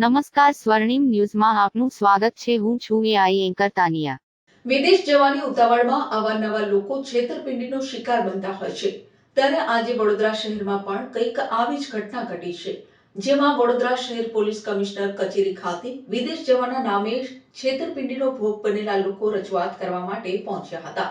નમસ્કાર સ્વર્ણિમ ન્યૂઝમાં આપનું સ્વાગત છે. હું છું એઆઈ એન્કર તાનિયા. વિદેશ જવાની ઉતાવળમાં અવારનવાર લોકો છેતરપિંડીનો શિકાર બનતા હોય છે. ત્યારે આજે વડોદરા શહેરમાં પણ કંઈક આવી જ ઘટના ઘટી છે. જેમાં વડોદરા શહેર પોલીસ કમિશનર કચેરી ખાતે વિદેશ જવાના નામે છેતરપિંડીનો ભોગ બનેલા લોકો રજૂઆત કરવા માટે પહોંચ્યા હતા.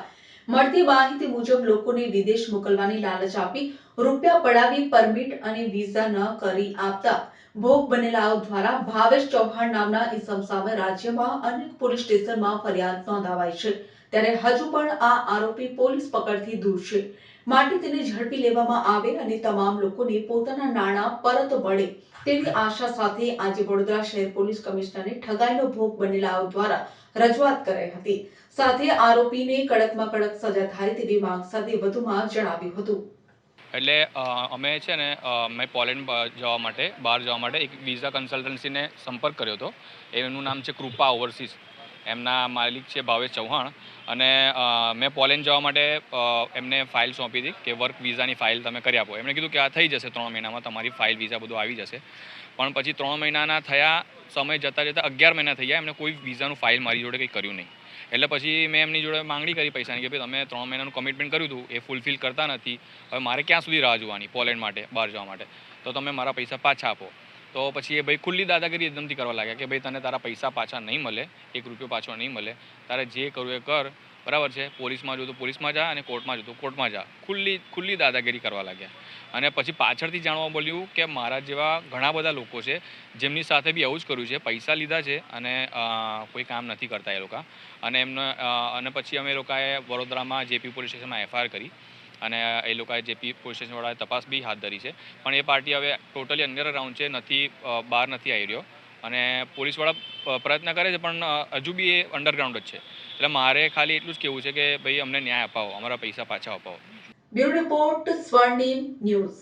મળતી માહિતી મુજબ લોકોને વિદેશ મોકલવાની લાલચ આપી રૂપિયા પડાવી, પરમિટ અને વિઝા ન કરી આપતા ભોગ બનેલાઓ દ્વારા ભાવેશ ચૌહાણ નામના ઇસમ સામે રાજ્યમાં અનેક પોલીસ સ્ટેશનમાં ફરિયાદ નોંધાવાઈ છે. ત્યારે હજુ પણ આ આરોપી પોલીસ પકડથી દૂર છે. માટે તેને ઝડપી લેવામાં આવે અને તમામ લોકોને પોતાના નાણાં પરત મળે તેવી આશા સાથે આજે વડોદરા શહેર પોલીસ કમિશનરે ઠગાઈનો ભોગ બનેલાઓ દ્વારા રજૂઆત કરાઈ હતી. સાથે આરોપીને કડકમાં કડક સજા થાય તેવી માંગ સાથે વધુમાં જણાવ્યું હતું. એટલે અમે છે ને મેં પોલેન્ડ જવા માટે, બહાર જવા માટે એક વિઝા કન્સલ્ટન્સીને સંપર્ક કર્યો હતો. એનું નામ છે કૃપા ઓવરસીઝ. એમના માલિક છે ભાવેશ ચૌહાણ. અને મેં પોલેન્ડ જવા માટે એમને ફાઇલ સોંપી હતી કે વર્ક વિઝાની ફાઇલ તમે કરી આપો. એમણે કીધું કે આ થઈ જશે ત્રણ મહિનામાં, તમારી ફાઇલ, વિઝા બધું આવી જશે. પણ પછી ત્રણ મહિનાના થયા, સમય જતાં જતાં અગિયાર મહિના થઈ ગયા એમને કોઈ વિઝાનું ફાઇલ મારી જોડે કંઈ કર્યું નહીં. એટલે પછી મેં એમની જોડે માંગણી કરી પૈસાની કે ભાઈ તમે ત્રણ મહિનાનું કમિટમેન્ટ કર્યું હતું, એ ફૂલફિલ કરતા નથી. હવે મારે ક્યાં સુધી રાહ જોવાની પોલેન્ડ માટે, બહાર જવા માટે? તો તમે મારા પૈસા પાછા આપો. તો પછી એ ભાઈ ખુલ્લી દાદાગીરી એકદમથી કરવા લાગ્યા કે ભાઈ તને તારા પૈસા પાછા નહીં મળે, એક રૂપિયો પાછો નહીં મળે. તારે જે કરવું એ કર. બરાબર છે? પોલીસમાં જો તો પોલીસમાં જા અને કોર્ટમાં જો તો કોર્ટમાં જા. ખુલ્લી ખુલ્લી દાદાગીરી કરવા લાગ્યા. અને પછી પાછળથી જાણવા મળ્યું કે મારા જેવા ઘણા બધા લોકો છે, જેમની સાથે બી આવું જ કર્યું છે, પૈસા લીધા છે અને કોઈ કામ નથી કરતા એ લોકો. અને એમને અને પછી અમે લોકોએ વડોદરામાં જેપી પોલીસ સ્ટેશનમાં એફઆઈઆર કરી. અને એ લોકોએ જેપી પોલીસ સ્ટેશનવાળાએ તપાસ બી હાથ ધરી છે. પણ એ પાર્ટી હવે ટોટલી અંડરગ્રાઉન્ડ છે, નથી બહાર નથી આવી રહ્યો. અને પોલીસવાળા પ્રયત્ન કરે છે, પણ હજુ બી એ અંડરગ્રાઉન્ડ જ છે. એટલે મારે ખાલી એટલું જ કહેવું છે કે, ભાઈ, અમને ન્યાય અપાવો, અમારા પૈસા પાછા અપાવો. Bureau report, Swarnim news.